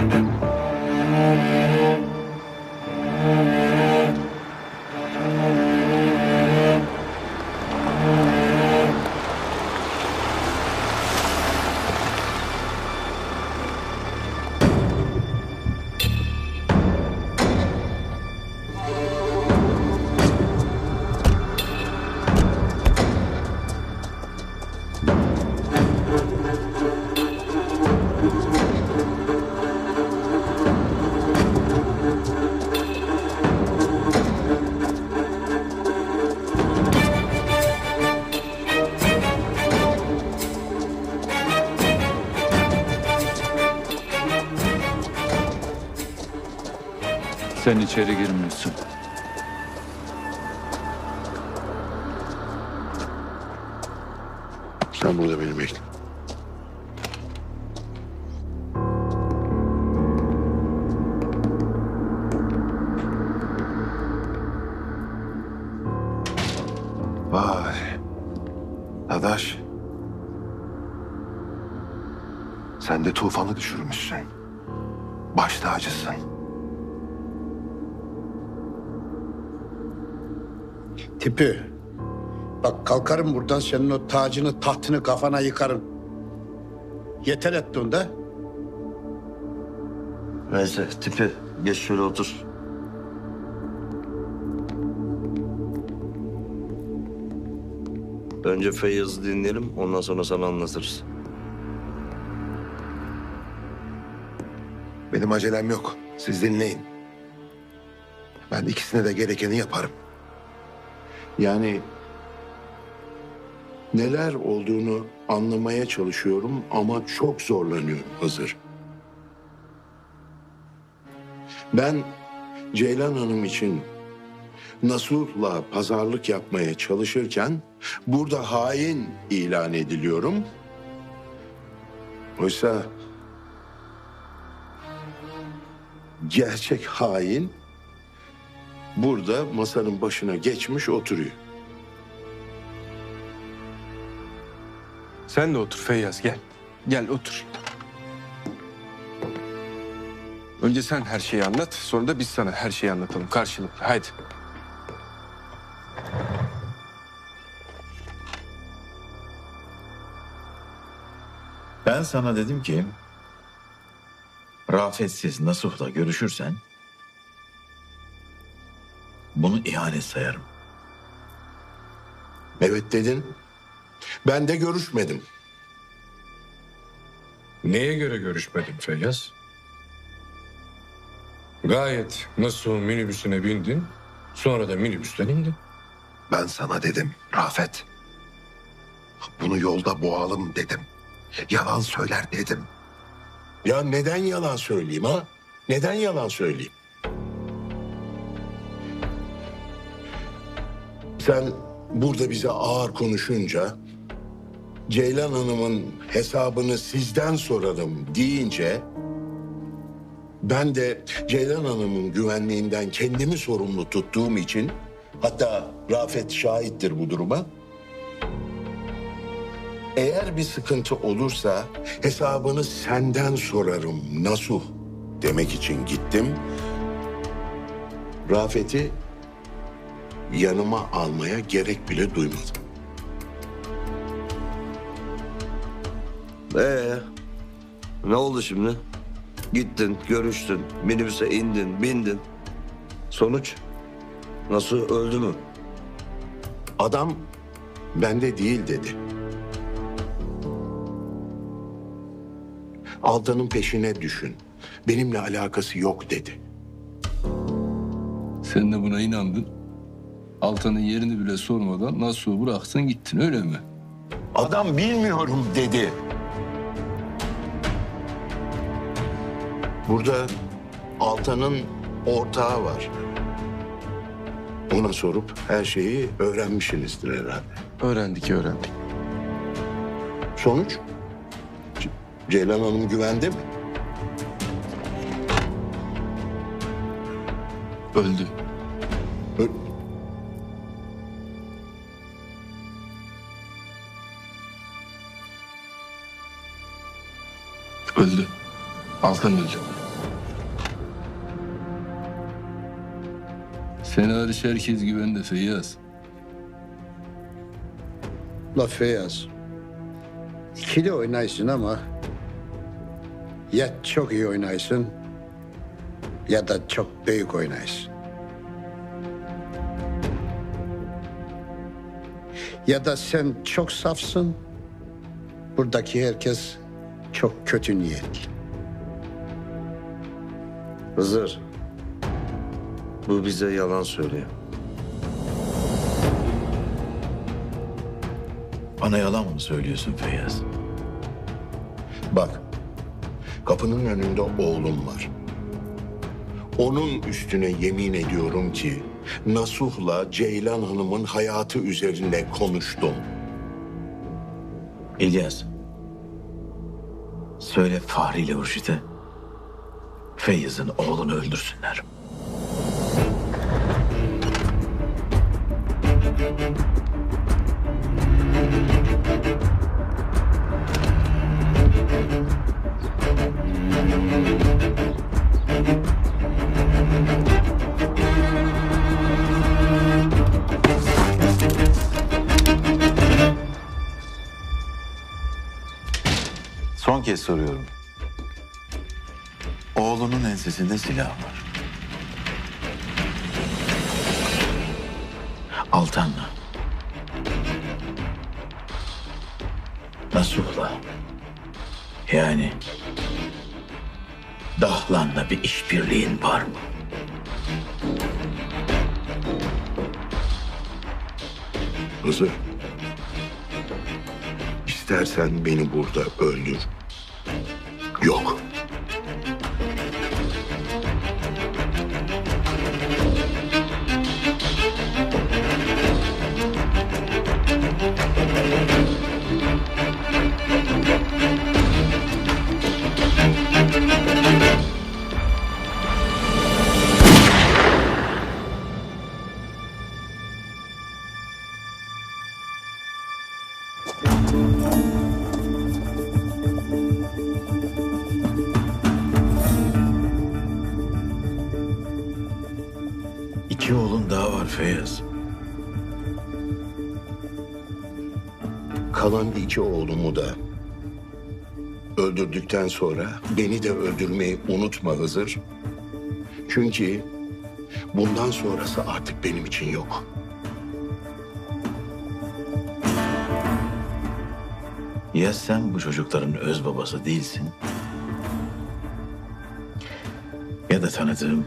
you Sen içeri girmiyorsun. Sen burada beni bekle. Vay. Dadaş. Sen de tufanı düşürmüşsün. Baş tacısın. Tipi. Bak kalkarım buradan senin o tacını tahtını kafana yıkarım. Yeter ettin de. Neyse tipi geç şöyle otur. Önce Feyyaz'ı dinleyelim ondan sonra sana anlatırız. Benim acelem yok. Siz dinleyin. Ben ikisine de gerekeni yaparım. Yani neler olduğunu anlamaya çalışıyorum ama çok zorlanıyorum hazır. Ben Ceylan Hanım için Nasuh'la pazarlık yapmaya çalışırken burada hain ilan ediliyorum. Oysa gerçek hain burada masanın başına geçmiş oturuyor. Sen de otur Feyyaz gel. Gel otur. Önce sen her şeyi anlat, sonra da biz sana her şeyi anlatalım karşılıklı. Haydi. Ben sana dedim ki Rafetsiz Nasuh'la görüşürsen bunu ihanet sayarım. Evet dedin. Ben de görüşmedim. Neye göre görüşmedin Feyyaz? Gayet nasıl minibüsüne bindin, sonra da minibüsten indin. Ben sana dedim Rafet. Bunu yolda boğalım dedim. Yalan söyler dedim. Ya neden yalan söyleyeyim ha? Neden yalan söyleyeyim? Sen burada bize ağır konuşunca Ceylan Hanım'ın hesabını sizden sorarım deyince ben de Ceylan Hanım'ın güvenliğinden kendimi sorumlu tuttuğum için hatta Rafet şahittir bu duruma. Eğer bir sıkıntı olursa hesabını senden sorarım Nasuh demek için gittim. Rafet'i yanıma almaya gerek bile duymadım. Ee, ne oldu şimdi? Gittin, görüştün, minibüse indin, bindin. Sonuç? Nasıl öldü mü? Adam bende değil dedi. Altan'ın peşine düşün. Benimle alakası yok dedi. Sen de buna inandın. Altan'ın yerini bile sormadan nasıl bıraktın gittin öyle mi? Adam bilmiyorum dedi. Burada Altan'ın ortağı var. Ona sorup her şeyi öğrenmişsinizdir herhalde. Öğrendik öğrendik. Sonuç? C- Ceylan Hanım güvende mi? Öldü. Öldü. Altan öldü. Seni hariç herkes güvende Feyyaz. La Feyyaz. İkili oynaysın ama... ...ya çok iyi oynaysın... ...ya da çok büyük oynaysın. Ya da sen çok safsın... ...buradaki herkes çok kötü niyetli. Hızır. Bu bize yalan söylüyor. Bana yalan mı söylüyorsun Feyyaz? Bak, kapının önünde oğlum var. Onun üstüne yemin ediyorum ki Nasuh'la Ceylan Hanım'ın hayatı üzerinde konuştum. İlyas. Söyle Fahri ile Hurşit'e Feyyaz'ın oğlunu öldürsünler. Soruyorum. Oğlunun ensesinde silah var. Altan'la. Nasuh'la. Yani Dahlan'la bir işbirliğin var mı? Hızır. İstersen beni burada öldür. Yok. İki oğlumu da öldürdükten sonra beni de öldürmeyi unutma Hızır. Çünkü bundan sonrası artık benim için yok. Ya sen bu çocukların öz babası değilsin ya da tanıdığım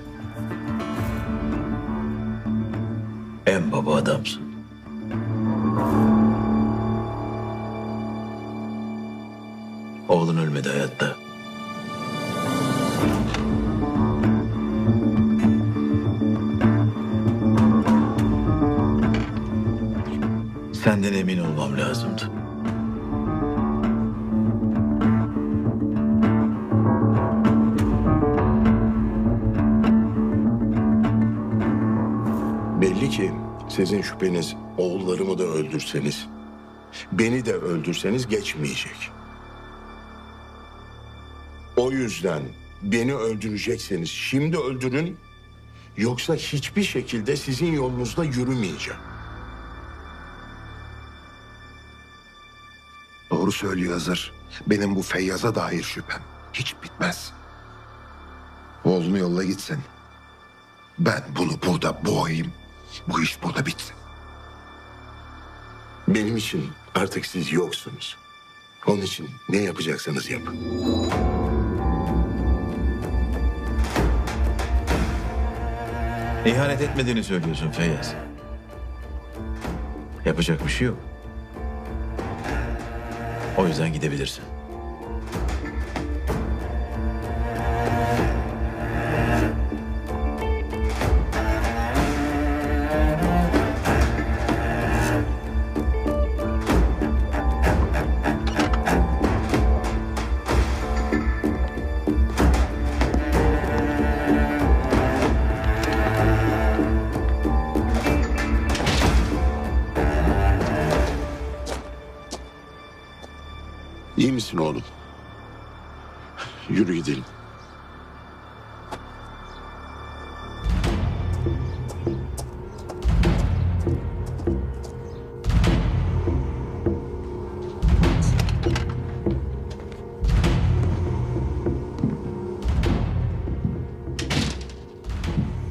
en baba adamsın. Oğlun ölmedi hayatta. Senden emin olmam lazımdı. Belli ki sizin şüpheniz oğullarımı da öldürseniz, beni de öldürseniz geçmeyecek. O yüzden beni öldürecekseniz şimdi öldürün, yoksa hiçbir şekilde sizin yolunuzda yürümeyeceğim. Doğru söylüyor Hızır. Benim bu Feyyaz'a dair şüphem hiç bitmez. Oğlunu yolla gitsin. Ben bunu burada boğayım. Bu iş burada bitsin. Benim için artık siz yoksunuz. Onun için ne yapacaksanız yapın. İhanet etmediğini söylüyorsun Feyyaz. Yapacak bir şey yok. O yüzden gidebilirsin. misin oğlum? Yürü gidelim.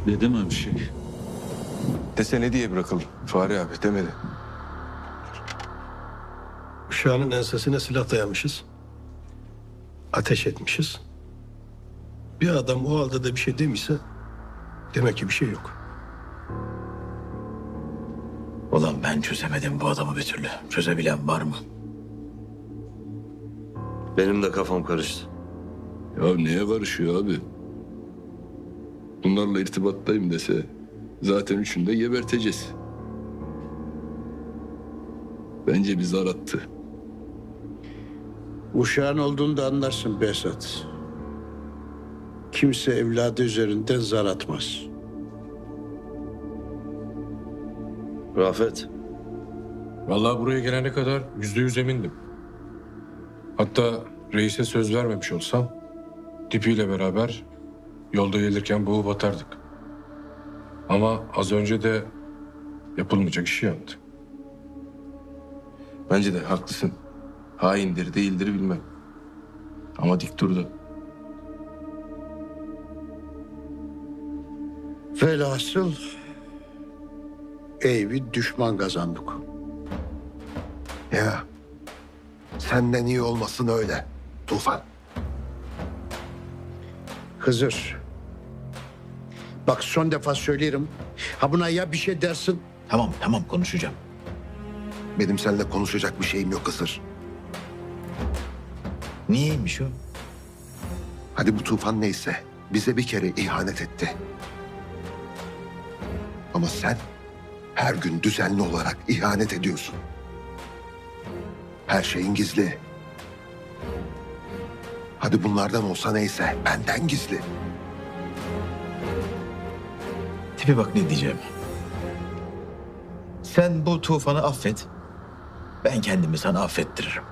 Ne demem şey. Dese ne diye bırakalım Fahri abi demedi. Uşağının ensesine silah dayamışız. Ateş etmişiz. Bir adam o halde de bir şey demişse demek ki bir şey yok. Ulan ben çözemedim bu adamı bir türlü. Çözebilen var mı? Benim de kafam karıştı. Ya neye karışıyor abi? Bunlarla irtibattayım dese zaten üçünü de geberteceğiz. Bence bizi arattı. Uşağın olduğunu da anlarsın Behzat. Kimse evladı üzerinden zar atmaz. Rafet, Vallahi buraya gelene kadar yüzde yüz emindim. Hatta reise söz vermemiş olsam tipiyle beraber yolda gelirken boğu batardık. Ama az önce de yapılmayacak işi yaptı. Bence de haklısın. Haindir değildir bilmem. Ama dik durdu. Velhasıl evi düşman kazandık. Ya senden iyi olmasın öyle. Tufan. Hızır. Bak son defa söylerim. Ha buna ya bir şey dersin Tamam tamam konuşacağım. Benim seninle konuşacak bir şeyim yok Hızır. Niyeymiş o? Hadi bu tufan neyse bize bir kere ihanet etti. Ama sen her gün düzenli olarak ihanet ediyorsun. Her şeyin gizli. Hadi bunlardan olsa neyse benden gizli. Tipi bak ne diyeceğim. Sen bu tufanı affet. Ben kendimi sana affettiririm.